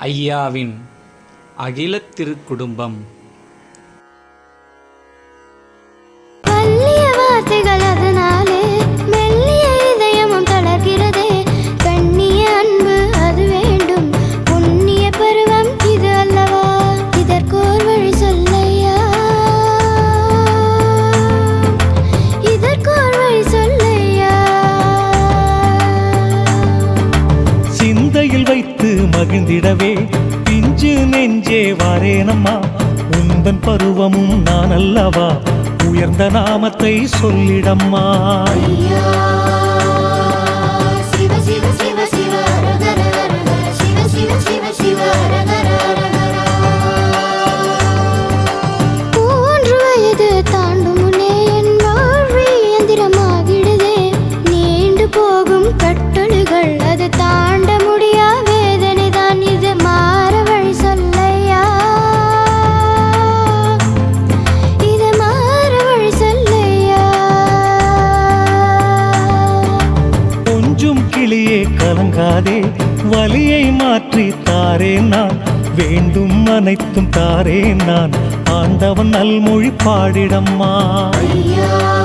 ஐயாவின் அகிலத் திருக்குடும்பம் சிந்தையில் வைத்து மகிழ்ந்திடவே பிஞ்சு நெஞ்சே வாரேனம்மா. உந்தன் பருவமும் நான் அல்லவா உயர்ந்த நாமத்தை சொல்லிடம்மா. ஐயா சிவ சிவ வழியே கலங்காதே வழியை மாற்றி தாரேன் நான். வேண்டும் அனைத்தும் தாரேன் நான். ஆண்டவன் நல்மொழி பாடிடம்மா. ஐயா.